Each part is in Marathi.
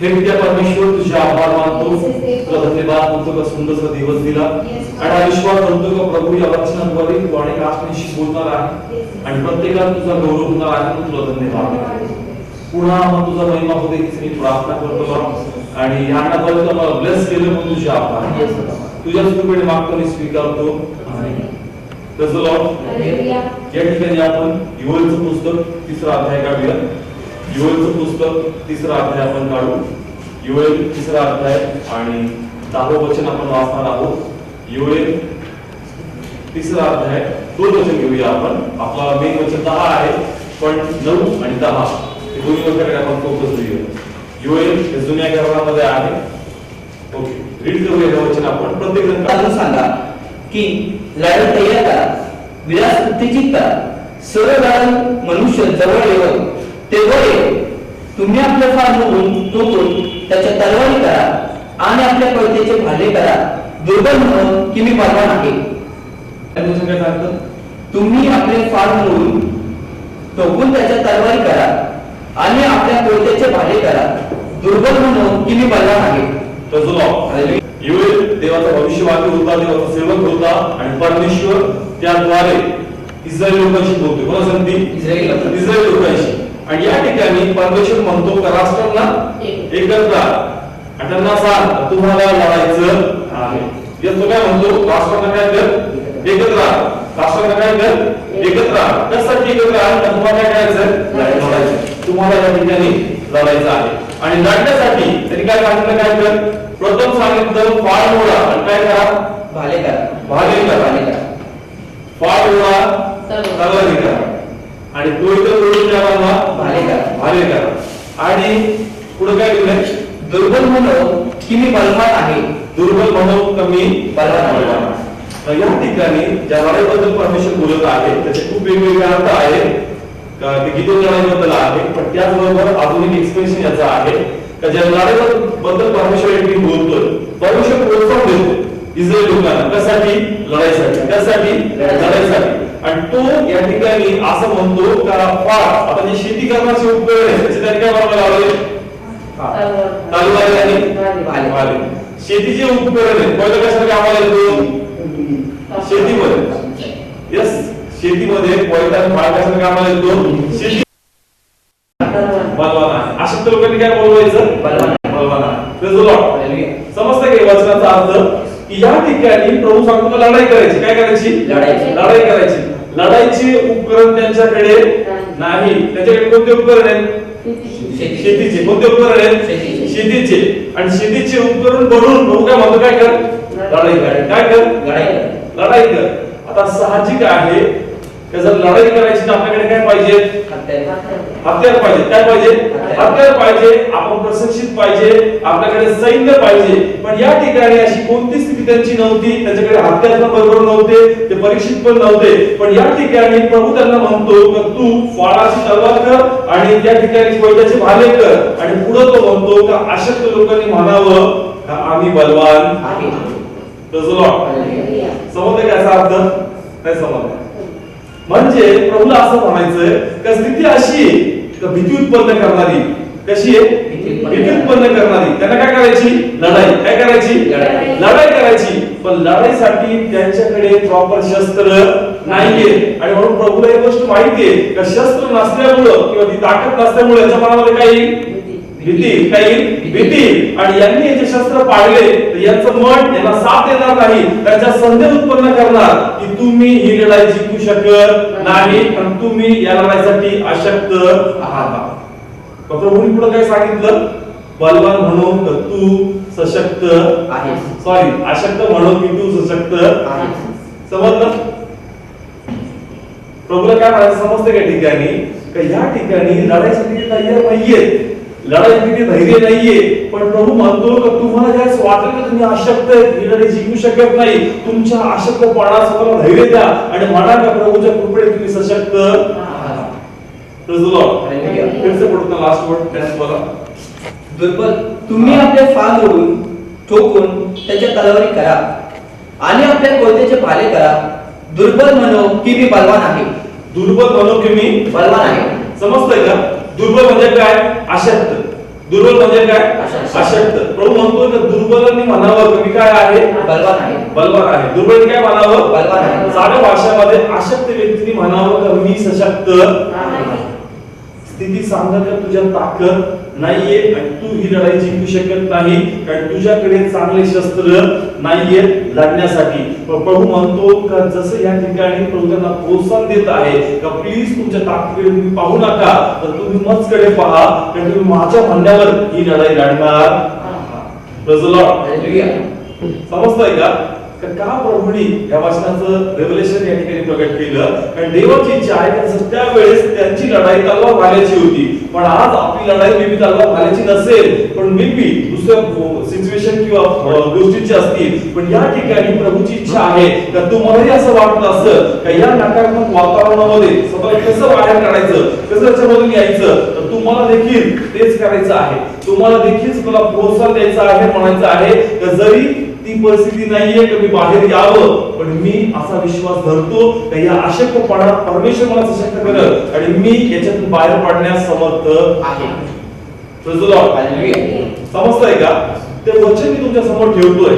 हे विद्या परमेश्वर तुझे आभार मानतो. तुला धन्यवाद म्हणतो का सुंदरसा दिवस दिला. आणि हा विश्वास करतो का प्रभू? या वचनाद्वारे तू अनेक आत्म्याशी बोलणार आहे. आणि प्रत्येकाला तुझा गौरव होणार आहे म्हणून तुला धन्यवाद. पुन्हा मग तुझा महिमा होते मी प्रार्थना करतो. आणि या नात्याने मला ब्लेस केलं म्हणून तुझे आभार. तुझ्या कृपेने मागतो आणि स्वीकारतो. तसं या ठिकाणी आपण युवलचं पुस्तक तिसरा अध्याय काढूया. युवलचं पुस्तक तिसरा अध्याय आपण काढू. युएल तिसरा अध्याय आणि दहावं वचन आपण वाचणार आहोत. युएल तिसरा अध्याय दोन वचन घेऊया आपण. आपला मेन वचन दहा आहे पण नऊ आणि दहा हे दोन्ही वचनाकडे आपण फोकस देऊया. युएल हे जुन्या करारामध्ये आहे. ओके रीड करूया हे वचन आपण. प्रत्येक जण अजून सांगा की लढाई तयार करा विलास उत्तेजित करा. सर्व मनुष्य जवळ येऊन तेव्हा ये. तुम्ही आपले फार म्हणून टोकून त्याच्या तलवारी करा आणि आपल्या कळतेचे भाले करा. दुर्बल म्हणून की मी काय सांगतं तुम्ही आपले फार म्हणून टोकून त्याच्या तलवारी करा आणि आपल्या कोयत्याचे भाले करा. दुर्बल म्हणून की मी बलवान आहे तसं लॉ युएल देवाचा भविष्यवादी होता देवाचा सेवक होता आणि परमेश्वर त्याद्वारे इस्रायल लोकांशी बोलतोय. कोणा सांगते इस्रायल लोकांशी. आणि या ठिकाणी परमेश्वर म्हणतो का राष्ट्रांना? एकत्र. आणि त्यांना सांग तुम्हाला लढायचं आहे. तो काय म्हणतो राष्ट्रांना काय कर? एकत्र. राष्ट्रांना काय कर? एकत्र. कशासाठी एकत्र आ? तर तुम्हाला काय करायचं? लढायचं तुम्हाला या ठिकाणी लढायचं आहे. आणि लढण्यासाठी त्यांनी काय सांगितलं काय कर? प्रथम सांगितलं फाळ मोडा. आणि काय करा? भाले करा भाले करा. भाले करा फाळ मोडा तलवारी करा आणि कोयतं तोडून द्यावा भाले करा भाले करा आणि पुढे काय लिहिलंय म्हणून की मी बलवान आहे. दुर्बल म्हणून कमी बलवान. बलवान. या ठिकाणी ज्या लढाईबद्दल परमेश्वर बोलत आहे. त्याचे खूप वेगवेगळे अर्थ आहेत गीतो लढाईबद्दल आहे. पण त्याचबरोबर अजून एक एक्सप्रेशन याचा आहे. का ज्या लढाईबद्दल परमेश्वर बोलतोय परमेश्वर प्रोत्साहन देतो. इस्रायल लोकांना. कशासाठी? लढाईसाठी. त्यासाठी लढाईसाठी. आणि तो या ठिकाणी असं म्हणतो का फार. आता जे शेती करण्याचे उपकरण आहे त्याचे त्यांनी काय लावले तलवारी आणि. शेतीचे उपकरण आहे पहिलं कशाला कामाला येतो? शेतीमध्ये. यस शेतीमध्ये कोयता फाळ कशाला कामाला येतो. शेती बलवान. अशक्त लोकांनी काय बोलवायचं? बलवान. समजतं की वचनाचा अर्थ की या ठिकाणी प्रभू सांगतो लढाई करायची. काय करायची. लढाई करायची. लढाईचे उपकरण त्यांच्याकडे नाही. त्यांच्याकडे कोणते उपकरण आहेत. शेतीचे. कोणते उपकरण आहेत? शेतीचे. आणि शेतीचे उपकरण बनवून प्रभू काय म्हणतो? काय कर? लढाई कर. काय कर. लढाई करा. आता साहजिक आहे जर लढाई करायची तर आपल्याकडे काय पाहिजे? हत्या. हत्यार पाहिजे. काय पाहिजे? हत्यार. पाहिजे. आपण प्रशिक्षित पाहिजे. आपल्याकडे सैन्य पाहिजे. पण या ठिकाणी अशी कोणती स्थिती त्यांची नव्हती? त्यांच्याकडे हत्यार पण बरोबर नव्हते. ते परीक्षित पण नव्हते. पण या ठिकाणी प्रभू त्यांना म्हणतो की तू फाळाची तलवार कर आणि त्या ठिकाणी कोयत्याचे भाले कर. आणि पुढे तो म्हणतो का अशक्त लोकांनी म्हणावं का आम्ही बलवान आहे. तसं लॉर्ड Hallelujah. समजते का याचा अर्थ? नाही समजलं? म्हणजे प्रभूला असं म्हणायचंय का स्थिती अशी भीती उत्पन्न करणारी. कशी आहे? भीती उत्पन्न करणारी. त्यांना काय करायची? लढाई. काय करायची? लढाई. लढाई करायची. पण लढाईसाठी त्यांच्याकडे प्रॉपर शस्त्र नाहीये आणि म्हणून प्रभूला एक गोष्ट माहितीये का शस्त्र नसल्यामुळं किंवा ती ताकद नसल्यामुळे याच्या मनामध्ये काही भीती काही भीती. आणि यांनी याचे शस्त्र पाडले तर यांचं मन यांना साथ देणार नाही. त्यांच्या संदेह उत्पन्न करणार की तुम्ही ही लढाई जिंकू शकत नाही आणि तुम्ही या लढाईसाठी अशक्त आहात. पण प्रभूंनी पुढे काय सांगितलं? बलवान म्हणून का तू सशक्त आहेस. सॉरी अशक्त म्हणून की तू सशक्त आहेस. समजलं? प्रभूला काय म्हणायचं? समजतं का ठिकाणी? का या ठिकाणी लढाईसाठी तयार नाहीये. लढाईसाठी ते धैर्य नाहीये पण प्रभू म्हणतो का तुम्हाला ज्यावेळेस वाटेल का तुम्ही अशक्त ही लढाई जिंकू शकत नाही. तुमच्या अशक्तपणा स्वतःला धैर्य द्या आणि म्हणा का प्रभूच्या कृपेने तुम्ही सशक्त लास्ट वर्ड बोला. दुर्बल तुम्ही आपले फाल जोडून ठोकून त्याच्या तलवारी करा. आणि आपल्या कोयत्याचे भाले करा. दुर्बल म्हणो की मी बलवान आहे. दुर्बल म्हणू की मी बलवान आहे. समजतंय का? दुर्बल म्हणजे काय? अशक्त. दुर्बल म्हणजे काय? अशक्त. प्रभू म्हणतोय का दुर्बलांनी म्हणावं की मी काय आहे? बलवान आहे. बलवान आहे. दुर्बलांनी काय म्हणावं बलवान आहे. साध्या भाषामध्ये अशक्त व्यक्तीने म्हणावं का मी सशक्त स्थिती का तुझ्या ताकद नाहीये आणि तू ही लढाई जिंकू शकत नाही कारण तुझ्याकडे चांगले शस्त्र नाहीये लढण्यासाठी. प्रभू म्हणतो का जसं या ठिकाणी प्रभू त्यांना प्रोत्साहन देत आहे का प्लीज तुमच्या ताकदीकडे तुम्ही पाहू नका तर तुम्ही मजकडे पहा कारण तुम्ही माझ्या म्हणण्यावर ही लढाई लढणार. समजतंय का? तर का प्रभूंनी या वाचनाचं रेव्हलेशन या ठिकाणी प्रकट केलं? कारण देवाची इच्छा आहे का त्यावेळेस त्यांची लढाई तलवार भाल्याची होती. पण आज आपली लढाई मेबी तलवार भाल्याची नसेल पण मेबी दुसऱ्या सिच्युएशन किंवा गोष्टीची असतील. पण या ठिकाणी प्रभूची इच्छा आहे. तर तुम्हालाही असं वाटत असतं का या नकारात्मक वातावरणामध्ये सगळं कसं बाहेर काढायचं? कसं त्याच्यामधून यायचं? तर तुम्हाला देखील तेच करायचं आहे. तुम्हाला देखील मला प्रोत्साहन द्यायचं आहे म्हणायचं आहे. जरी ती परिस्थिती नाहीये की मी बाहेर यावं? पण मी असा विश्वास धरतो का या अशक्तपणात परमेश्वर मला सशक्त करत आणि मी याच्यातून बाहेर पडण्यास समर्थ आहे. समजतंय का? ते वचन मी तुमच्यासमोर ठेवतोय.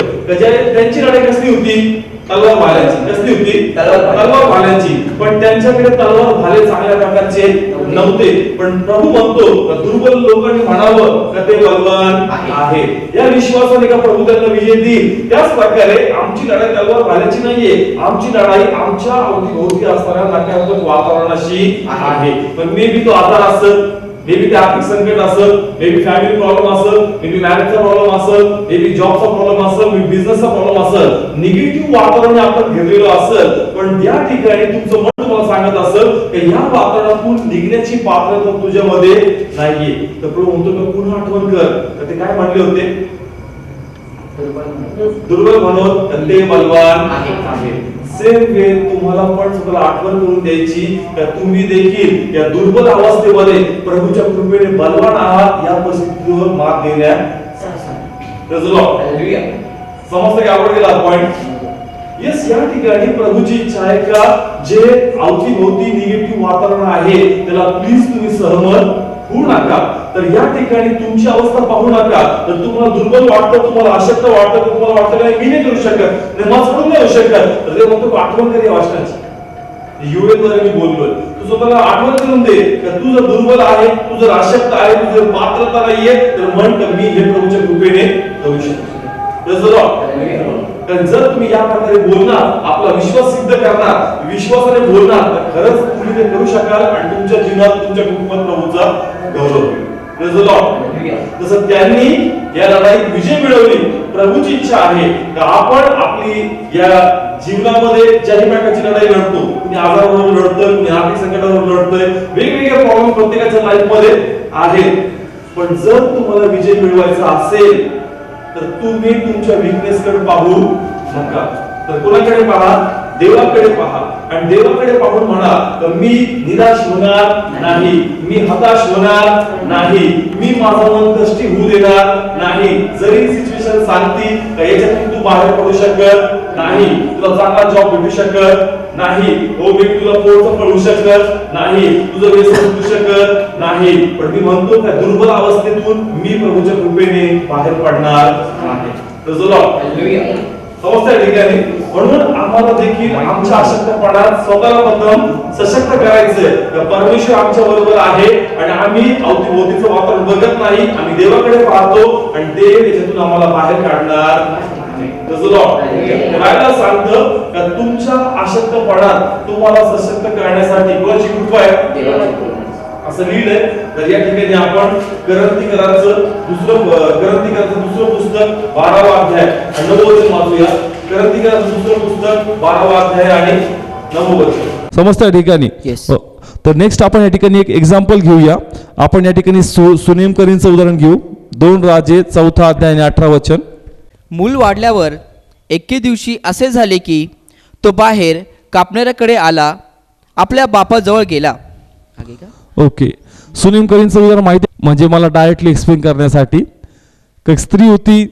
त्यांची लढाई कसली होती? तलवार भाल्याची. कसली होती? तलवार भाले. तलवार भाल्यांची. पण त्यांच्याकडे तलवार भाले चांगल्या प्रकारचे नव्हते. पण प्रभू म्हणतो दुर्बल लोकांनी म्हणावं का ते बलवान आहे. या विश्वासाने का प्रभू त्यांना विजय देईल? त्याच प्रकारे आमची लढाई तलवार भाल्याची नाहीये. आमची लढाई आमच्या अवतीभोवती असणाऱ्या नकारात्मक वातावरणाशी आहे. पण मे बी तो आजार असत मे बी ते आर्थिक संकट असेल मे बी फॅमिली प्रॉब्लेम असेल मे बी मॅरेजचा प्रॉब्लेम असेल मे बी जॉबचा प्रॉब्लेम असेल मे बिझनेसचा प्रॉब्लेम असेल निगेटिव्ह वातावरण आपण घेतलेलं असेल पण या ठिकाणी तुमचं मन तुम्हाला सांगत असेल की ह्या वातावरणातून निघण्याची पात्रता तुझ्यामध्ये नाहीये. तर प्रभू म्हणतो का पुन्हा आठवण कर. तर ते काय म्हणले होते? दुर्बल म्हणून ते बलवान आहे. सेम वे तुम्हाला पण स्वतःला आठवण करून द्यायची का तुम्ही देखील या दुर्बल अवस्थेमध्ये प्रभूच्या कृपेने बलवान आहात या परिस्थितीवर मात. Hallelujah. समजतं की आवड गेला पॉइंट येस या ठिकाणी प्रभूची इच्छा आहे का जे अवतीभोवती निगेटिव्ह वातावरण आहे त्याला प्लीज तुम्ही सहमत होऊ नका तर या ठिकाणी तुमची अवस्था पाहू नका. तर तुम्हाला दुर्बल वाटतं तुम्हाला अशक्त वाटतं तुम्हाला वाटतं का मी नाही करू शकत. नमाज पडून नाही होऊ शकत. तर ते म्हणतो आठवण करी वाचनाची. युएद्वारे मी बोललोय. तू स्वतःला आठवण करून दे तर तू जर दुर्बल आहे तू जर अशक्त आहे तू जर पात्रता नाहीये तर म्हण मी हे प्रभूच्या कृपेने करू शकतो. कारण जर तुम्ही या प्रकारे बोलणार आपला विश्वास सिद्ध करणार विश्वासाने बोलणार तर खरंच तुम्ही ते करू शकाल आणि तुमच्या जीवनात तुमच्या कुटुंबात प्रभूचा गौरव होईल. जसं त्यांनी या लढाईत विजय मिळवली. प्रभूची इच्छा आहे का आपण आपली या जीवनामध्ये ज्याही प्रकारची लढाई लढतो? कुणी आजारावर लढतोय कुणी आर्थिक संकटावर लढतोय वेगवेगळे प्रॉब्लेम प्रत्येकाच्या लाईफमध्ये आहेत. पण जर तुम्हाला विजय मिळवायचा असेल तर तुम्ही तुमच्या विकनेस कडे पाहू नका. तर कोणाकडे पहा? देवाकडे पहा. आणि देवाकडे पाहून म्हणा तर मी निराश होणार नाही. मी हताश होणार नाही. मी माझा मन कष्टी होऊ देणार नाही. जरी सिच्युएशन सांगती तर याच्यातून तू बाहेर पडू शकत नाही. तुला चांगला जॉब भेटू शकत नाही. हो मी तुला पोर्ट कळू शकत नाही. तुझं व्यसन होऊ शकत नाही. पण मी म्हणतो का दुर्बल अवस्थेतून मी प्रभूच्या कृपेने बाहेर पडणार आहे तर जो Hallelujah. समजतंय ठिकाणी म्हणून आम्हाला देखील आमच्या अशक्तपणात स्वतःला प्रथम सशक्त करायचंय. परमेश्वर आमच्या बरोबर आहे आणि आम्ही अवतीभोवतीचं वातावरण बघत नाही. आम्ही देवाकडे पाहतो आणि देव याच्यातून आम्हाला बाहेर काढणार सांगतं का तुमच्या अशक्तपणात तुम्हाला सशक्त करण्यासाठी कोणाची कृपा आहे. असं लिहिलंय. तर या ठिकाणी आपण ग्रंथिकराचं दुसरं ग्रंथिकराचं दुसरं पुस्तक बारावा अध्याय. आणि नववं वचन वाचूया. ग्रंथिकराचं दुसरं पुस्तक बारावा अध्याय आणि नववं वचन. समजतं या ठिकाणी. हो. तर नेक्स्ट आपण या ठिकाणी एक एक्झाम्पल घेऊया. आपण या ठिकाणी सु सुनेम करींचं उदाहरण घेऊ. दोन राजे चौथा अध्याय आणि अठरा वचन. मूल वाढल्यावर एके दिवशी असे झाले की तो बाहेर कापणाऱ्याकडे आला. आपल्या बापाजवळ गेला. आगे का? ओके सुनील करींचं उदाहरण माहिती म्हणजे मला डायरेक्टली एक्सप्लेन करण्यासाठी. एक स्त्री होती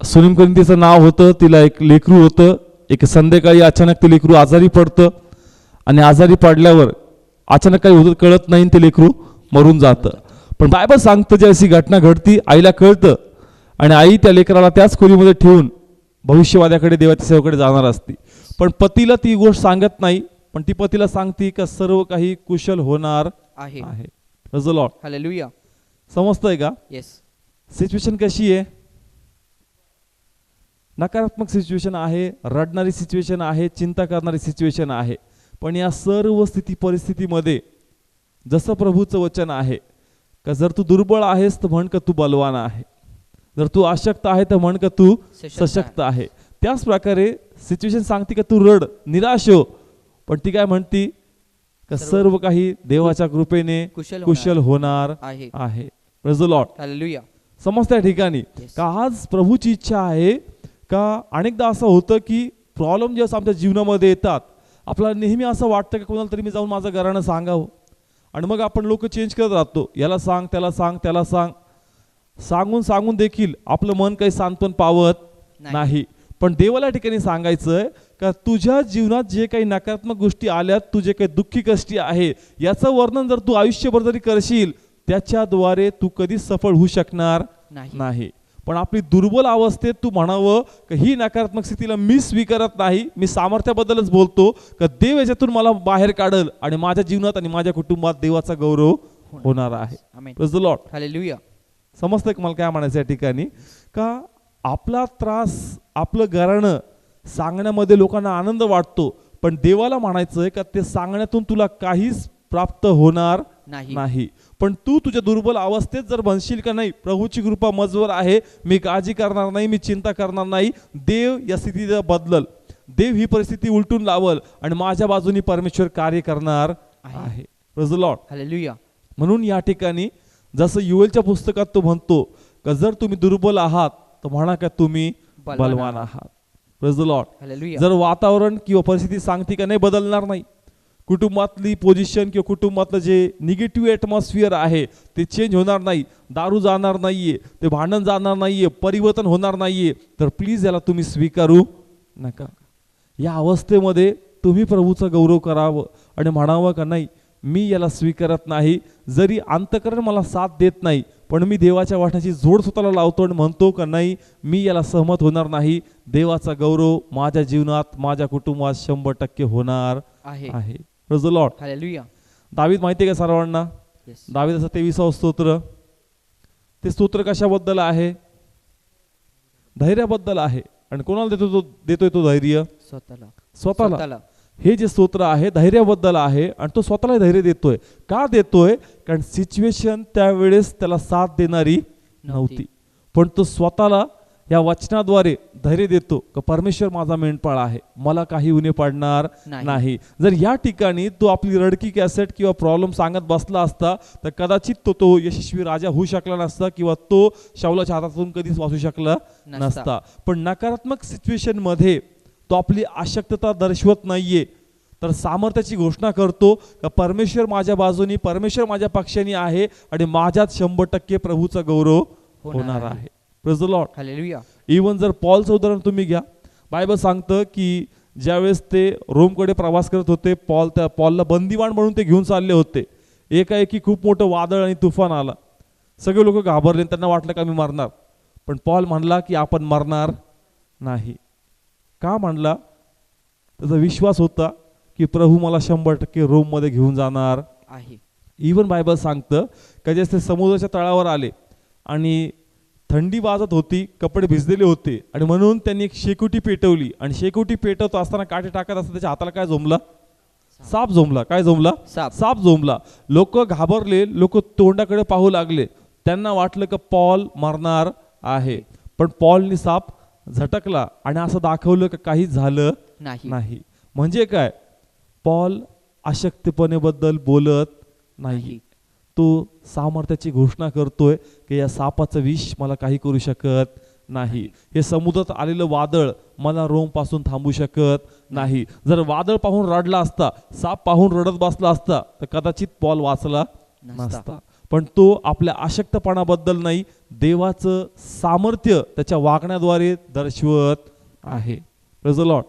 सुनील करीन तिचं नाव होतं तिला एक लेकरू होतं एक संध्याकाळी अचानक ते लेकरू आजारी पडतं आणि आजारी पडल्यावर अचानक काही होतं कळत नाही आणि ते लेकरू मरून जातं. पण बायबल सांगतं जे अशी घटना घडती आईला कळतं आणि आई त्या लेकराला त्याच खोलीमध्ये ठेवून भविष्यवाद्याकडे देवाच्या सेवेकडे जाणार असते. पण पतीला ती गोष्ट सांगत नाही. पण ती पतीला सांगते का सर्व काही कुशल होणार आहे. आहे. हालेलुया समजतंय का? येस सिच्युएशन कशी आहे? नकारात्मक सिच्युएशन आहे रडणारी सिच्युएशन आहे चिंता करणारी सिच्युएशन आहे. पण या सर्व स्थिती परिस्थितीमध्ये जसं प्रभूचं वचन आहे का जर तू दुर्बळ आहेस तर म्हण का तू बलवान आहे. जर तू अशक्त आहे तर म्हण का तू सशक्त आहे. सशक्त आहे. त्याच प्रकारे सिच्युएशन सांगते का तू रड निराश हो. पण ती काय म्हणती का सर्व काही देवाच्या कृपेने कुशल होणार आहे. आहे. Praise the Lord. हालेलुया समजतं या ठिकाणी. का आज प्रभूची इच्छा आहे का अनेकदा असं होतं की प्रॉब्लेम जेव्हा आमच्या जीवनामध्ये येतात आपल्याला नेहमी असं वाटतं की कोणाला तरी मी जाऊन माझं घराणं सांगावं. आणि मग आपण लोक चेंज करत राहतो. याला सांग त्याला सांग त्याला सांग. सांगून सांगून देखील आपलं मन काही सांत्वन पावत नाही. पण देवाला ठिकाणी सांगायचंय का तुझ्या जीवनात जे काही नकारात्मक गोष्टी आल्यात तू जे काही दुःखी कष्टी आहे याचं वर्णन जर तू आयुष्यभर जरी करशील त्याच्याद्वारे तू कधीच सफळ होऊ शकणार नाही. पण आपली दुर्बल अवस्थेत तू म्हणावं की ही नकारात्मक स्थितीला मी स्वीकारत नाही मी सामर्थ्याबद्दलच बोलतो का देव याच्यातून मला बाहेर काढल आणि माझ्या जीवनात आणि माझ्या कुटुंबात देवाचा गौरव होणार. आहे. हालेलुया समजतंय मला काय म्हणायचं या ठिकाणी? का आपला त्रास आपलं घराणं सांगण्यामध्ये लोकांना आनंद वाटतो पण देवाला म्हणायचंय का ते सांगण्यातून तुला काहीच प्राप्त होणार नाही. नाही. पण तू तुझ्या दुर्बल अवस्थेत जर म्हणशील का नाही प्रभूची कृपा मजवर आहे मी काळजी करणार नाही मी चिंता करणार नाही देव या स्थितीला बदलल. देव ही परिस्थिती उलटून लावल आणि माझ्या बाजूनी परमेश्वर कार्य करणार आहे. आहे. म्हणून या ठिकाणी जसं युएलच्या पुस्तकात तो म्हणतो का जर तुम्ही दुर्बल आहात तर म्हणा का तुम्ही बलवान आहात. The Lord. हालेलुया जर वातावरण किंवा परिस्थिती सांगते का नाही बदलणार नाही. कुटुंबातली पोझिशन किंवा कुटुंबातलं जे निगेटिव्ह ॲटमॉस्फिअर आहे ते चेंज होणार नाही. दारू जाणार नाहीये ते भांडण जाणार नाहीये परिवर्तन होणार नाहीये. तर प्लीज याला तुम्ही स्वीकारू नका. या अवस्थेमध्ये तुम्ही प्रभूचा गौरव करावं आणि म्हणावं का नाही मी याला स्वीकारत नाही. जरी अंतकरण मला साथ देत नाही पण मी देवाच्या वाटण्याची जोड स्वतःला लावतो आणि म्हणतो का नाही मी याला सहमत होणार नाही. देवाचा गौरव माझ्या जीवनात माझ्या कुटुंबात शंभर टक्के होणार आहे. हालेलुया दावीद माहिती आहे का सर्वांना? दावीदाचं तेविसावं स्तोत्र. ते स्तोत्र कशाबद्दल आहे? धैर्याबद्दल आहे. आणि कोणाला देतो तो देतोय तो धैर्य? स्वतःला. स्वतःला. हे जे स्तोत्र आहे धैर्याबद्दल आहे आणि तो स्वतःला धैर्य देतोय. का देतोय? कारण सिच्युएशन त्यावेळेस त्याला साथ देणारी नव्हती. पण तो स्वतःला या वचनाद्वारे धैर्य देतो का परमेश्वर माझा मेंढपाळ आहे मला काही उणे पाडणार नाही. जर या ठिकाणी तो आपली रडकी कॅसेट किंवा प्रॉब्लेम सांगत बसला असता तर कदाचित तो तो यशस्वी राजा होऊ शकला नसता किंवा तो शाऊलाच्या हातातून कधीच वाचू शकला नसता. नसता. पण नकारात्मक सिच्युएशनमध्ये तो आपली अशक्तता दर्शवत नाहीये. तर सामर्थ्याची घोषणा करतो का परमेश्वर माझ्या बाजूनी परमेश्वर माझ्या पक्षाने आहे आणि माझ्यात शंभर टक्के प्रभूचा गौरव होणार आहे. आहे. हालेलुया इवन जर पॉलचं उदाहरण तुम्ही घ्या बायबल सांगतं की ज्यावेळेस ते रोमकडे प्रवास करत होते पॉल त्या पॉलला बंदिवान म्हणून ते घेऊन चालले होते. एकाएकी खूप मोठं वादळ आणि तुफान आला. सगळे लोक घाबरले त्यांना वाटलं का मी मरणार. पण पॉल म्हणला की आपण मरणार नाही. का म्हणला? त्याचा विश्वास होता की प्रभू मला शंभर टक्के रोममध्ये घेऊन जाणार. आहे. इवन बायबल सांगतं का जे ते समुद्राच्या तळावर आले आणि थंडी वाजत होती कपडे भिजलेले होते आणि म्हणून त्यांनी एक शेकोटी पेटवली आणि शेकोटी पेटवत असताना काटे टाकत असताना त्याच्या हाताला काय झोंबला साप. झोंबला काय झोंबला साप. साप झोंबला लोक घाबरले लोक तोंडाकडे पाहू लागले. त्यांना वाटलं का पॉल मरणार आहे. पण पॉलनी साप झटकला आणि असं दाखवलं का काही झालं नाही. म्हणजे काय? पॉल अशक्तपणेबद्दल बोलत नाही. नाही. तो सामर्थ्याची घोषणा करतोय की या सापाचं विष मला काही करू शकत नाही. हे समुद्रात आलेलं वादळ मला रोमपासून थांबू शकत नाही. जर वादळ पाहून रडला असता साप पाहून रडत बसला असता तर कदाचित पॉल वाचला नसता. पण तो आपल्या अशक्तपणाबद्दल नाही देवाचं सामर्थ्य त्याच्या वागण्याद्वारे दर्शवत आहे.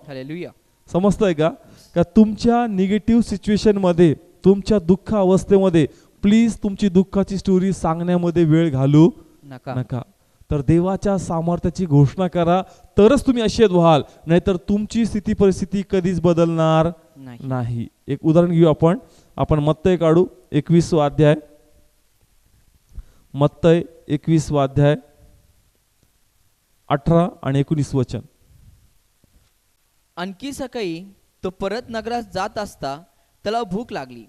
हालेलुया समजतंय का? का तुमच्या निगेटिव्ह सिच्युएशनमध्ये तुमच्या दुःख अवस्थेमध्ये प्लीज तुमची दुःखाची स्टोरी सांगण्यामध्ये वेळ घालू नका. नका. तर देवाच्या सामर्थ्याची घोषणा करा तरच तुम्ही अशेत व्हाल नाहीतर तुमची स्थिती परिस्थिती कधीच बदलणार नाही. नाही. एक उदाहरण घेऊ आपण. आपण मत्तय काढू एकवीस अध्याय. मत्तय एकवीस अध्याय अठरा आणि एकोणीस वचन. आणखी सकाळी तो परत नगरात जात असता त्याला भूक लागली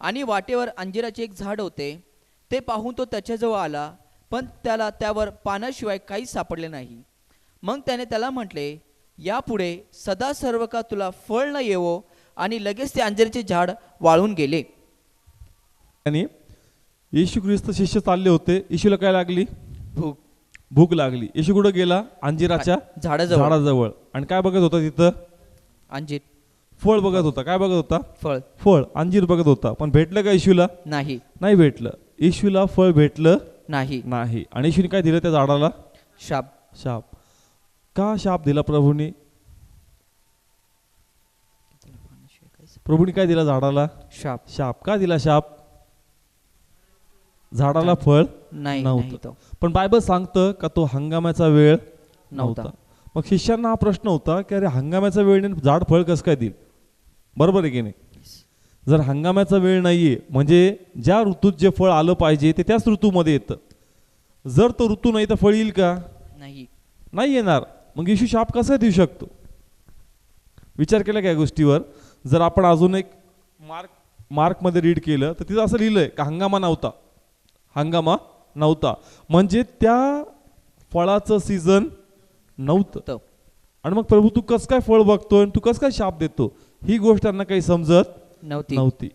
आणि वाटेवर अंजिराचे एक झाड होते ते पाहून तो त्याच्याजवळ आला पण त्याला त्यावर पाण्याशिवाय काहीच सापडले नाही. मग त्याने त्याला म्हटले यापुढे सदा सर्व का तुला फळ न येवो? आणि लगेच ते अंजिराचे झाड वाळून गेले. आणि येशू ख्रिस्त शिष्य चालले होते. येशूला काय लागली? भूक. भूक लागली. येशू कुठं गेला? अंजिराच्या झाडाजवळ. झाडाजवळ. आणि काय बघत होता तिथं? अंजीर. फळ बघत होता. काय बघत होता? फळ. फळ. अंजीर बघत होता. पण भेटलं का येशूला? नाही. नाही भेटलं. येशूला फळ भेटलं नाही. नाही. आणि येशूने काय दिलं त्या झाडाला? शाप. शाप. का शाप दिला प्रभूने? प्रभूने काय दिला झाडाला? शाप. शाप. का दिला शाप? झाडाला फळ नाही नव्हतं. पण बायबल सांगतं का तो हंगामाचा वेळ नव्हता. मग शिष्यांना हा प्रश्न होता की अरे हंगामाचा वेळ नाही झाड फळ कसं काय देईल? बरोबर आहे की नाही? जर हंगामाचा वेळ नाहीये म्हणजे ज्या ऋतूत जे फळ आलं पाहिजे ते त्याच ऋतूमध्ये येतं. जर तो ऋतू नाही तर फळ येईल का? नाही. नाही येणार. मग येशू शाप कसा देऊ शकतो? विचार केला का या गोष्टीवर? जर आपण अजून एक मार्क मार्कमध्ये रीड केलं तर तिथं असं लिहिलंय का हंगामा नव्हता. हंगामा नव्हता. म्हणजे त्या फळाचं सीझन नव्हतं. आणि मग प्रभू तू कसं काय फळ बघतोय आणि तू कसं काय शाप देतो? ही गोष्ट त्यांना काही समजत नव्हती. नव्हती.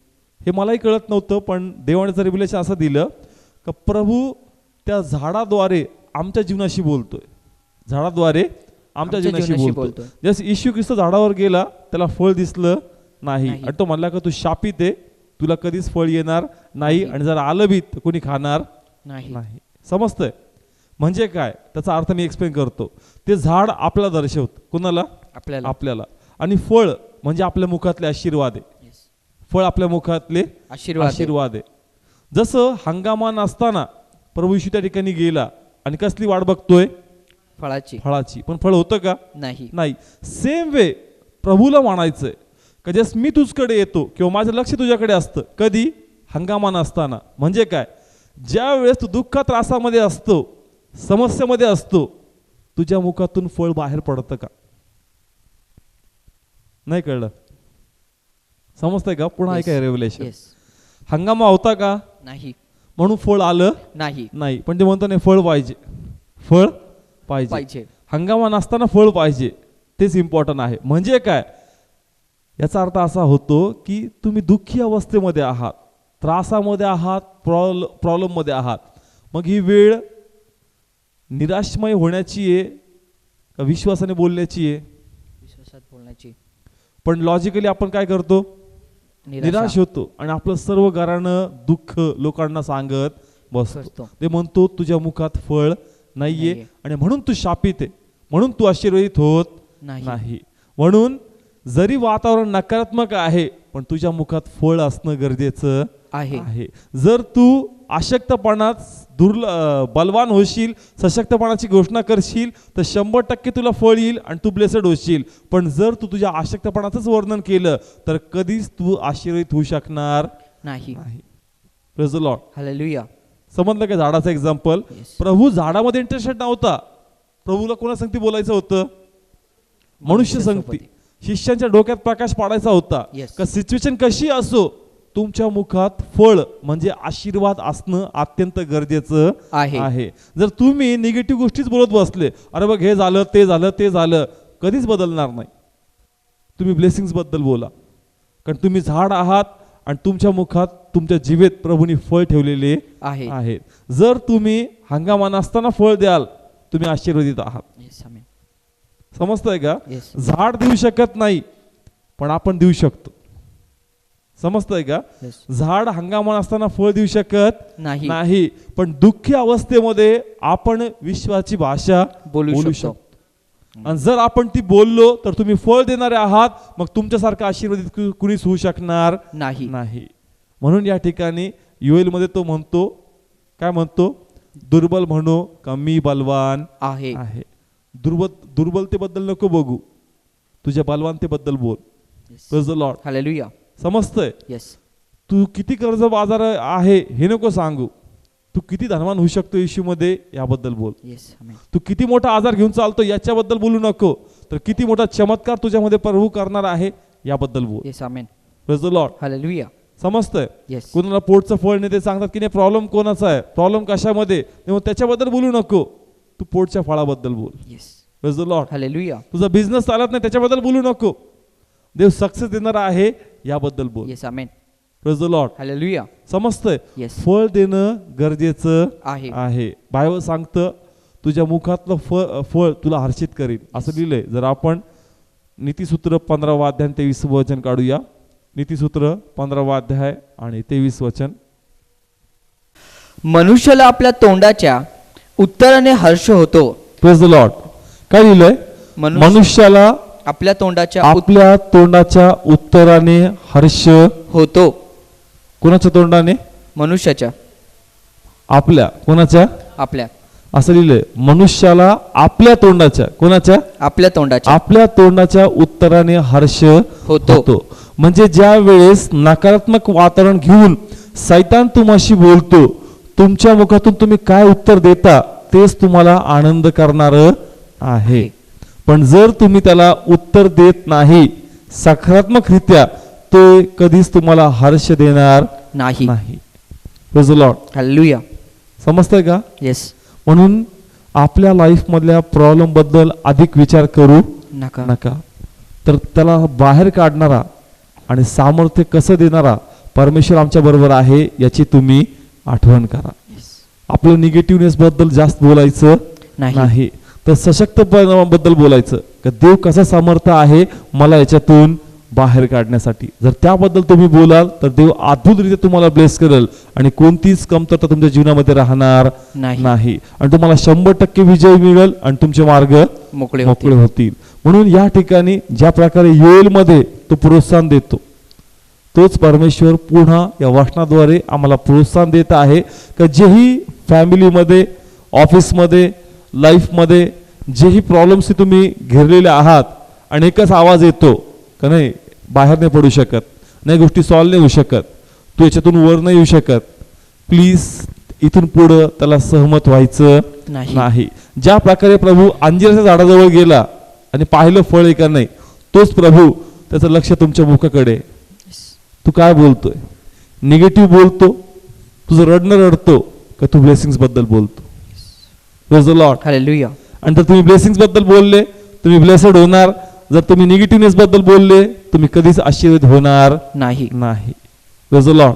हे मलाही कळत नव्हतं पण देवाण्याचं रिव्हिलेशन असं दिलं का प्रभू त्या झाडाद्वारे आमच्या जीवनाशी बोलतोय. झाडाद्वारे आमच्या जीवनाशी बोलतोय. जस येशू ख्रिस्त झाडावर गेला त्याला फळ दिसलं नाही. नाही. आणि तो म्हणला का तू शापित आहे तुला कधीच फळ येणार नाही. आणि जर आलं बी तर कोणी खाणार नाही. नाही. समजतंय? म्हणजे काय? त्याचा अर्थ मी एक्सप्लेन करतो. ते झाड आपल्याला दर्शवत. कुणाला? आपल्याला. आपल्याला. आणि फळ म्हणजे आपल्या मुखातले आशीर्वाद. आहे. फळ आपल्या मुखातले आशीर्वाद. आशीर्वाद. आहे जसं हंगामान असताना प्रभू येशू त्या ठिकाणी गेला आणि कसली वाट बघतोय? फळाची. फळाची. पण फळ होतं का? नाही. नाही. सेम वे प्रभूला म्हणायचंय. का जस मी तुझकडे येतो किंवा माझं लक्ष तुझ्याकडे असतं कधी? हंगामान असताना म्हणजे काय? ज्या वेळेस तू दुःख त्रासामध्ये असतो समस्येमध्ये असतो तुझ्या मुखातून फळ बाहेर पडतं का? नाही कळलं? समजतंय का? पुन्हा Yes. ऐका रेव्हलेशन Yes. हंगामा होता का? नाही. म्हणून फळ आलं? नाही. नाही. पण ते म्हणतो नाही फळ पाहिजे. फळ पाहिजे. पाहिजे. हंगामा नसताना फळ पाहिजे. तेच इम्पॉर्टंट आहे. म्हणजे काय? याचा अर्थ असा होतो की तुम्ही दुःखी अवस्थेमध्ये आहात त्रासामध्ये आहात प्रॉल प्रॉब्लेममध्ये आहात. मग ही वेळ निराशमय होण्याची आहे का विश्वासाने बोलण्याची आहे? विश्वासात बोलण्याची. पण लॉजिकली आपण काय करतो? निराश. होतो आणि आपलं सर्व घरानं दुःख लोकांना सांगत बसतो. ते म्हणतो तुझ्या मुखात फळ नाहीये. आणि म्हणून तू शापित आहे. म्हणून तू आशीर्वादित होत. नाही. म्हणून जरी वातावरण नकारात्मक आहे पण तुझ्या मुखात फळ असणं गरजेचं आहे. आहे. जर तू अशक्तपणात दुर्ल बलवान होशील सशक्तपणाची घोषणा करशील तर शंभर टक्के तुला फळ येईल आणि तू ब्लेसड होशील. पण जर तू तुझ्या अशक्तपणाचंच वर्णन केलं तर कधीच तू आशीर्वादित होऊ शकणार नाही. समजलं का झाडाचं एक्झाम्पल. प्रभू झाडामध्ये इंटरेस्टेड नव्हता. प्रभूला कोणा संगती बोलायचं होतं? मनुष्य संगती शिष्यांच्या डोक्यात प्रकाश पाडायचा होता. Yes. का सिच्युएशन कशी असो तुमच्या मुखात फळ म्हणजे आशीर्वाद असणं अत्यंत गरजेचं आहे. आहे. जर तुम्ही निगेटिव्ह गोष्टीच बोलत बसले अरे बघ हे झालं ते झालं ते झालं कधीच बदलणार नाही. तुम्ही ब्लेसिंग्सबद्दल बोला. कारण तुम्ही झाड आहात आणि तुमच्या मुखात तुमच्या जीवेत प्रभूनी फळ ठेवलेले आहे. जर तुम्ही हंगामान असताना फळ द्याल तुम्ही आशीर्वादित आहात. समजतंय का. झाड देऊ शकत नाही पण आपण देऊ शकतो. समजतंय का. झाड हंगामान असताना फळ देऊ शकत नाही. नाही पण दुःखी अवस्थेमध्ये आपण विश्वाची भाषा बोलू शकतो. आणि जर आपण ती बोललो तर तुम्ही फळ देणारे आहात मग तुमच्यासारखं आशीर्वादित कुणीच होऊ शकणार नाही. नाही. म्हणून या ठिकाणी युएलमध्ये तो म्हणतो काय म्हणतो? दुर्बल म्हणू कमी बलवान आहे. आहे. दुर्बल दुर्बलतेबद्दल नको बघू. तुझ्या बलवानतेबद्दल बोल. लॉर्ड हालेलुया समजतंय? येस तू किती कर्ज बाजार आहे हे नको सांगू. तू किती धनवान होऊ शकतो येशूमध्ये? याबद्दल बोल. येस तू किती मोठा आजार घेऊन चालतो याच्याबद्दल बोलू नको. तर किती मोठा चमत्कार तुझ्यामध्ये प्रभू करणार आहे याबद्दल बोल. Yes amen praise the lord hallelujah समजतंय? येस कोणाला पोटचं फळ नाही ते सांगतात की नाही प्रॉब्लेम कोणाचा आहे? प्रॉब्लेम कशामध्ये? त्याच्याबद्दल बोलू नको. तू पोटच्या फळाबद्दल बोल. येस द लॉर्ड हालेलुया तुझा बिझनेस चालत नाही त्याच्याबद्दल बोलू नको. देव सक्सेस देणार आहे याबद्दल बोल. Yes amen praise the lord hallelujah समजतंय? फळ देणं गरजेचं आहे. आहे. बायबल सांगतं तुझ्या मुखातलं फळ फळ तुला हर्षित करील असं लिहिलंय. जर आपण नीतिसूत्र पंधरावा अध्याय आणि तेवीस वचन काढूया. नीतिसूत्र पंधरावा अध्याय आणि तेवीस वचन. मनुष्याला आपल्या तोंडाच्या उत्तराने हर्ष होतो. प्रेज द लॉर्ड काय लिहिलंय? मनुष्य मनुष्याला आपल्या तोंडाच्या उत- आपल्या तोंडाच्या उत्तराने हर्ष होतो. कोणाच्या तोंडाने? मनुष्याच्या. आपल्या. कोणाच्या? आपल्या. असं लिहिलंय. मनुष्याला आपल्या तोंडाच्या. कोणाच्या? आपल्या तोंडाच्या. आपल्या तोंडाच्या उत्तराने हर्ष होतो. होतो. म्हणजे ज्या वेळेस नकारात्मक वातावरण घेऊन सैतान तुम्हाशी बोलतो तुमच्या मुखातून तुम्ही काय उत्तर देता तेच तुम्हाला आनंद करणार आहे. पण जर तुम्ही त्याला उत्तर देत नाही सकारात्मकरित्या तो कधीच तुम्हाला हर्ष देणार नाही. समजतंय का? येस म्हणून आपल्या लाईफ मधल्या प्रॉब्लेमबद्दल अधिक विचार करू नका. नका. तर त्याला बाहेर काढणारा आणि सामर्थ्य कसं देणारा परमेश्वर आमच्या बरोबर आहे याची तुम्ही आठवण करा. आपलं निगेटिव्हनेस बद्दल जास्त बोलायचं नाही. तर सशक्तपणाबद्दल बोलायचं. का देव कसा समर्थ आहे मला याच्यातून बाहेर काढण्यासाठी. जर त्याबद्दल तुम्ही बोलाल तर देव अद्भुतरित्या तुम्हाला ब्लेस करेल. आणि कोणतीच कमतरता तुमच्या जीवनामध्ये राहणार नाही. आणि तुम्हाला शंभर टक्के विजय मिळेल आणि तुमचे मार्ग मोकळे मोकळे होतील. म्हणून या ठिकाणी ज्या प्रकारे मध्ये तो प्रोत्साहन देतो तोच परमेश्वर पुन्हा या वचनाद्वारे आम्हाला प्रोत्साहन देत आहे का जेही फॅमिलीमध्ये ऑफिसमध्ये लाईफमध्ये जेही प्रॉब्लेम्स तुम्ही घेरलेले आहात आणि एकच आवाज येतो का नाही बाहेर नाही पडू शकत नाही गोष्टी सॉल्व नाही होऊ शकत तू याच्यातून वर नाही येऊ शकत प्लीज इथून पुढं त्याला सहमत व्हायचं नाही. ज्या प्रकारे प्रभू अंजिराच्या झाडाजवळ गेला आणि पाहिलं फळ आहे का नाही तोच प्रभू त्याचं लक्ष तुमच्या मुखाकडे. तू काय बोलतोय? निगेटिव्ह बोलतो. तुझं रडणं रडतो का तू ब्लेसिंग्सबद्दल बोलतो? लॉट हालेलुया आणि जर तुम्ही ब्लेसिंग्सबद्दल बोलले तुम्ही ब्लेसड होणार. जर तुम्ही निगेटिव्हनेस बद्दल बोलले तुम्ही कधीच आशीर्वाद होणार नाही. नाही. लॉट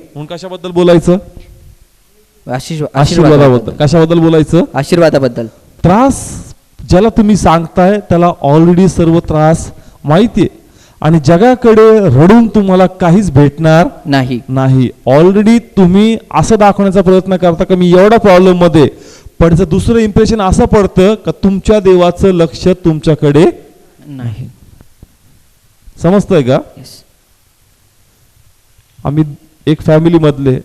म्हणून कशाबद्दल बोलायचं? आशीर्वा- आशीर्वादाबद्दल. कशाबद्दल बोलायचं? आशीर्वादाबद्दल. त्रास ज्याला तुम्ही सांगताय त्याला ऑलरेडी सर्व त्रास माहिती आहे आणि जगाकडे रडून तुम्हाला काहीच भेटणार नाही. नाही. ऑलरेडी तुम्ही असं दाखवण्याचा प्रयत्न करता का? मी एवढा प्रॉब्लेममध्ये. पण दुसरं इम्प्रेशन असं पडतं का तुमच्या देवाचं लक्ष तुमच्याकडे नाही. समजतंय का? आम्ही एक फॅमिली मधले.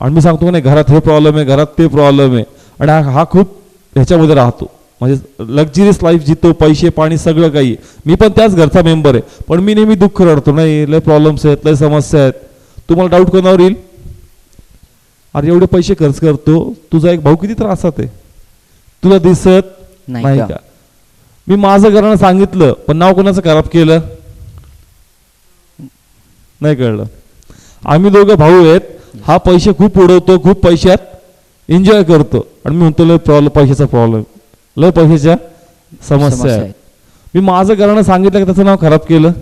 आणि मी सांगतो का नाही घरात हे प्रॉब्लेम आहे घरात ते प्रॉब्लेम आहे. आणि हा- हा खूप ह्याच्यामध्ये राहतो. म्हणजे लक्झरियस लाईफ जितो पैसे पाणी सगळं काही. मी पण त्याच घरचा मेंबर आहे. पण मी नेहमी दुःख रडतो. नाही लय प्रॉब्लेम्स आहेत लय समस्या आहेत. तुम्हाला डाऊट कोणावर येईल? अरे एवढे पैसे खर्च करतो. तुझा एक भाऊ किती त्रासात आहे? तुला दिसत नाही? का? मी माझं घरानं सांगितलं पण नाव कोणाचं खराब केलं? नाही कळलं. आम्ही दोघं भाऊ आहेत. हा पैसे खूप उडवतो खूप पैशात एन्जॉय करतो. आणि मी म्हणतो लय प्रॉब्लेम पैशाचा प्रॉब्लेम लय पैशाच्या समस्या समस्या आहे आहेत. मी माझं घरानं सांगितलं की त्याचं नाव खराब केलं?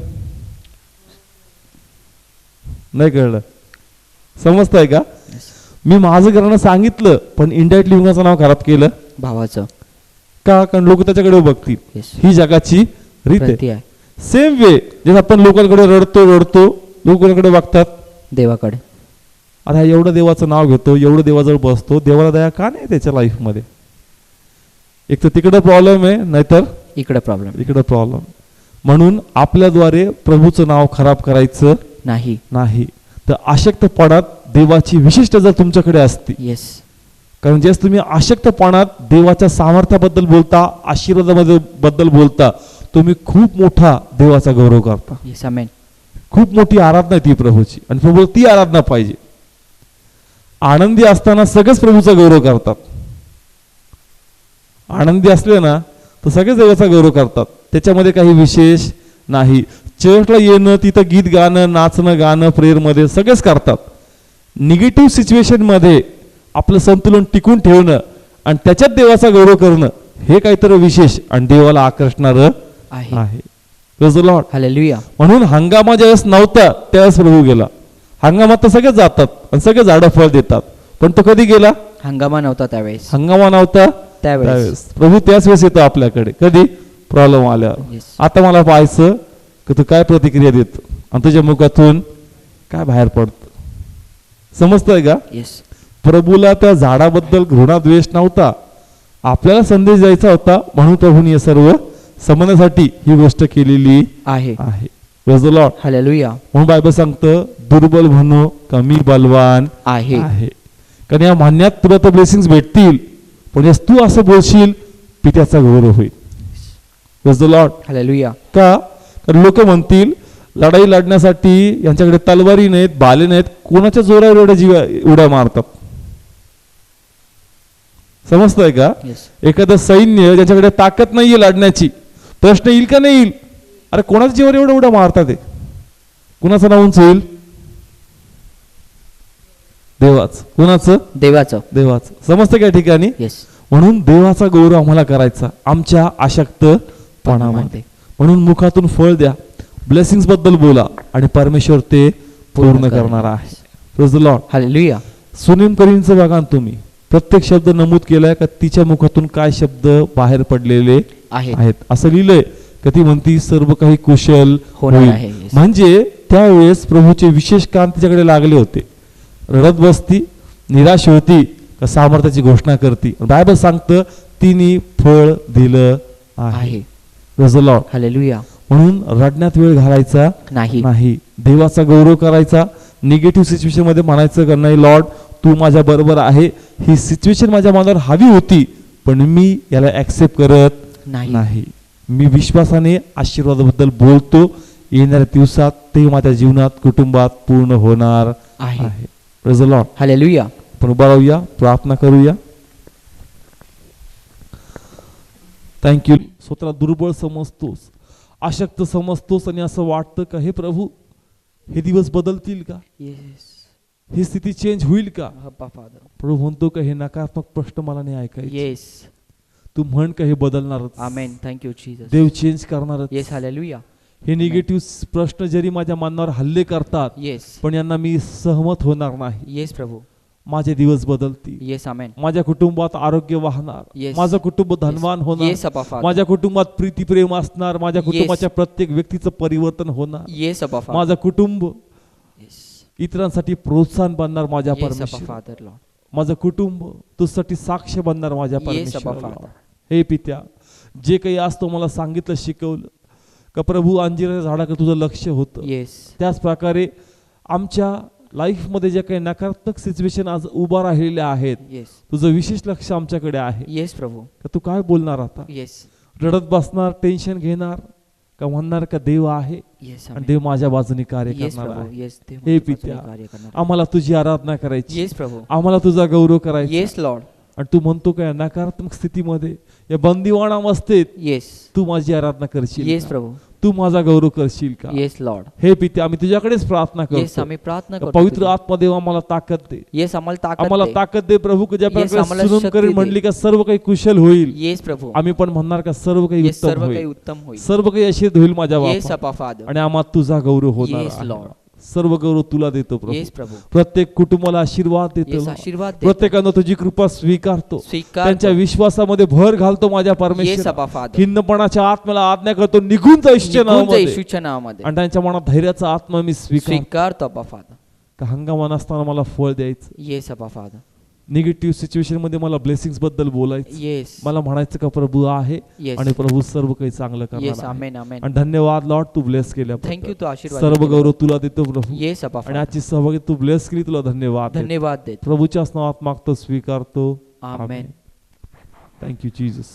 नाही कळलं. समजतंय का? मी माझं घरानं सांगितलं पण इंडायरेक्टली कोणाचं नाव खराब केलं. भावाचं. का? कारण लोक त्याच्याकडे बघतील. ही जगाची रीत आहे. सेम वे जसं आपण लोकांकडे रडतो रडतो लोक कोणाकडे बघतात देवाकडे. आता एवढं देवाचं नाव घेतो एवढं देवाजवळ बसतो देवाला दया का नाही त्याच्या लाईफमध्ये एक तर तिकडे प्रॉब्लेम आहे नाहीतर इकडे प्रॉब्लेम इकडे प्रॉब्लेम म्हणून आपल्याद्वारे प्रभूचं नाव खराब करायचं नाही. नाही. तर अशक्तपणात देवाची विशिष्ट जर तुमच्याकडे असती येस कारण ज्यास तुम्ही आशक्तपणात देवाच्या सामर्थ्याबद्दल बोलता आशीर्वादामध्ये बद्दल बोलता तुम्ही खूप मोठा देवाचा गौरव करता. येस खूप मोठी आराधना आहे ती प्रभूची. आणि प्रभू ती आराधना पाहिजे. आनंदी असताना सगळेच प्रभूचा गौरव करतात. आनंदी असले ना तर सगळेच देवाचा गौरव करतात. त्याच्यामध्ये काही विशेष नाही. चर्चला येणं तिथं गीत गाणं नाचणं गाणं प्रेयरमध्ये सगळेच करतात. निगेटिव्ह सिच्युएशनमध्ये आपलं संतुलन टिकून ठेवणं आणि त्याच्यात देवाचा गौरव करणं हे काहीतरी विशेष आणि देवाला आकर्षणारं आहे. म्हणून हंगामा ज्यावेळेस नव्हता त्यावेळेस प्रभू गेला. हंगामात तर सगळेच जातात आणि सगळे झाडं फळ देतात. पण तो कधी गेला? हंगामा नव्हता त्यावेळेस. हंगामा नव्हता. त्यावेळेस. प्रभू त्याच वेळेस येतो आपल्याकडे. कधी? प्रॉब्लेम आल्यावर. आता मला पाहायचं की तू काय प्रतिक्रिया देतो? आणि तुझ्या मुखातून काय बाहेर पडत? समजतंय का? प्रभूला त्या झाडाबद्दल घृणा द्वेष नव्हता. आपल्याला संदेश द्यायचा होता म्हणून प्रभूने हे सर्व समजण्यासाठी ही गोष्ट केलेली आहे. आहे. म्हणून बायबल सांगतं दुर्बल म्हणू कमी बलवान आहे. आहे. कारण या मान्यात तुला तर ब्लेसिंग भेटतील. यास तू असं बोलशील पित्याचा गौरव होईल. हालेलुया का? कारण लोक म्हणतील लढाई लढण्यासाठी यांच्याकडे तलवारी नाहीत बाले नाहीत कोणाच्या जोरावर एवढ्या जीवा उड्या मारतात? समजतंय का? येस एखादं सैन्य ज्याच्याकडे ताकद नाहीये लढण्याची प्रश्न येईल का नाही येईल? अरे कोणाच्या जीवर एवढं एवढं मारतात ते? कुणाचं नाव उंच होईल? देवाच. कुणाचं? देवाचं. देवाचं. समजतं काय ठिकाणी? येस म्हणून देवाचा गौरव आम्हाला करायचा. आमच्या आशक्तपणामध्ये. म्हणून मुखातून फळ द्या. ब्लेसिंगबद्दल बोला आणि परमेश्वर ते पूर्ण. करणार आहे. सुनीम करींचं बघा तुम्ही. प्रत्येक शब्द नमूद केलाय का तिच्या मुखातून काय शब्द बाहेर पडलेले आहे आहेत? असं लिहिलंय का ती म्हणती सर्व काही कुशल. म्हणजे त्यावेळेस प्रभूचे विशेष काम तिच्याकडे लागले होते. रडत बसती निराश होती. का सामर्थ्याची घोषणा करती. बायबल सांगतं तिने फळ दिलं आहे. म्हणून रडण्यात वेळ घालायचा नाही. नाही. देवाचा गौरव करायचा. निगेटिव्ह सिच्युएशनमध्ये म्हणायचं का नाही लॉर्ड तू माझ्या बरोबर आहे. ही सिच्युएशन माझ्या मनावर हवी होती पण मी याला ऍक्सेप्ट करत नाही. नाही. मी विश्वासाने आशीर्वादाबद्दल बोलतो. येणाऱ्या दिवसात ते माझ्या जीवनात कुटुंबात पूर्ण होणार आहे. आपण उभा राहूया प्रार्थना करूया थँक्यू स्वतःला दुर्बळ समजतोस अशक्त समजतोस आणि असं वाटतं का हे प्रभू हे दिवस बदलतील का येस ही स्थिती चेंज होईल का प्रभू म्हणतो का हे नकारात्मक प्रश्न मला नाही ऐकायचे येस तू म्हण का हे बदलणारच आमेन थँक्यू जीसस देव चेंज करणारच येस हालेलुया हे निगेटिव्ह प्रश्न जरी माझ्या मनावर हल्ले करतात येस पण यांना मी सहमत होणार नाही येस प्रभू माझे दिवस बदलतील. येस आमेन माझ्या कुटुंबात आरोग्य वाहणार. माझं कुटुंब धनवान होणार. माझ्या कुटुंबात प्रीती प्रेम असणार. माझ्या कुटुंबाच्या प्रत्येक व्यक्तीचं परिवर्तन होणार. माझं कुटुंब इतरांसाठी प्रोत्साहन बनणार माझ्या परमेश्वर. माझं कुटुंब तुझ्यासाठी साक्ष बनणार माझ्या परमेश्वर. हे पित्या जे काही आज तो मला सांगितलं शिकवलं का प्रभू अंजिराच्या झाडाकडे तुझं लक्ष होतं. त्याच प्रकारे आमच्या लाईफमध्ये जे काही नकारात्मक सिच्युएशन आज उभा राहिलेल्या आहेत येस तुझं विशेष लक्ष आमच्याकडे आहे. येस प्रभू. का तू काय बोलणार आता? येस रडत बसणार टेन्शन घेणार का म्हणणार का देव आहे? येस आणि देव माझ्या बाजूने कार्य येस करणार प्रभू. आहे. येस देव हे माझ्या पित्या बाजूने कार्य करणार आम्हाला तुझी आराधना करायची. येस प्रभू. आम्हाला तुझा गौरव करायचा. येस लॉर्ड आणि तू म्हणतो का या नकारात्मक स्थितीमध्ये या बंदिवान अवस्थेत येस तू माझी आराधना करशील येस का? प्रभू. तू माझा गौरव करशील का येस लॉर्ड हे पिते आम्ही तुझ्याकडेच प्रार्थना येस करतो आम्ही प्रार्थना करतो पवित्र तुझी. आत्मदेव आम्हाला ताकद दे येस आम्हाला ताकद आम्हाला दे. ताकद दे प्रभू की ज्या Yes, प्रकारे आम्हाला सुनम शक्ती करीन दे. म्हणली का सर्व काही कुशल होईल येस प्रभू आम्ही पण म्हणणार का सर्व काही येस उत्तम सर्व काही होईल उत्तम होईल सर्व काही यशस्वी होईल माझ्या येस अप्पा फादर आणि आम्हाला तुझा गौरव होणार आहे. Lord. सर्व गौरव तुला देतो प्रभू. प्रत्येक कुटुंबाला आशीर्वाद देतो. आशीर्वाद. प्रत्येकानं तुझी कृपा स्वीकारतो. स्वीकार त्यांच्या विश्वासामध्ये भर घालतो माझ्या परमेश्वर खिन्नपणाच्या आत्म्याला आज्ञा करतो. निघून जा इच्छे निघून जा नावामध्ये. आणि त्यांच्या मनात धैर्याचा आत्मा मी स्वीकार स्वीकारतो अप्पा फादर का असताना मला फळ द्यायचं. येस अप्पा फादर निगेटिव्ह सिच्युएशनमध्ये मला ब्लेसिंग्सबद्दल बोलायचं. येस मला म्हणायचं का प्रभू आहे Yes. आणि प्रभू सर्व काही चांगलं येस करणार आहे. आमेन आमेन आणि धन्यवाद लॉर्ड तू ब्लेस केल्या थँक्यू तू आशीर्वाद सर्व दिला. गौरव तुला देतो प्रभू. येस आणि आजची सहभागी तू ब्लेस केली तुला धन्यवाद देतो. धन्यवाद देत. प्रभूच्याच नावात मागतो स्वीकारतो. आमेन थँक्यू जीजस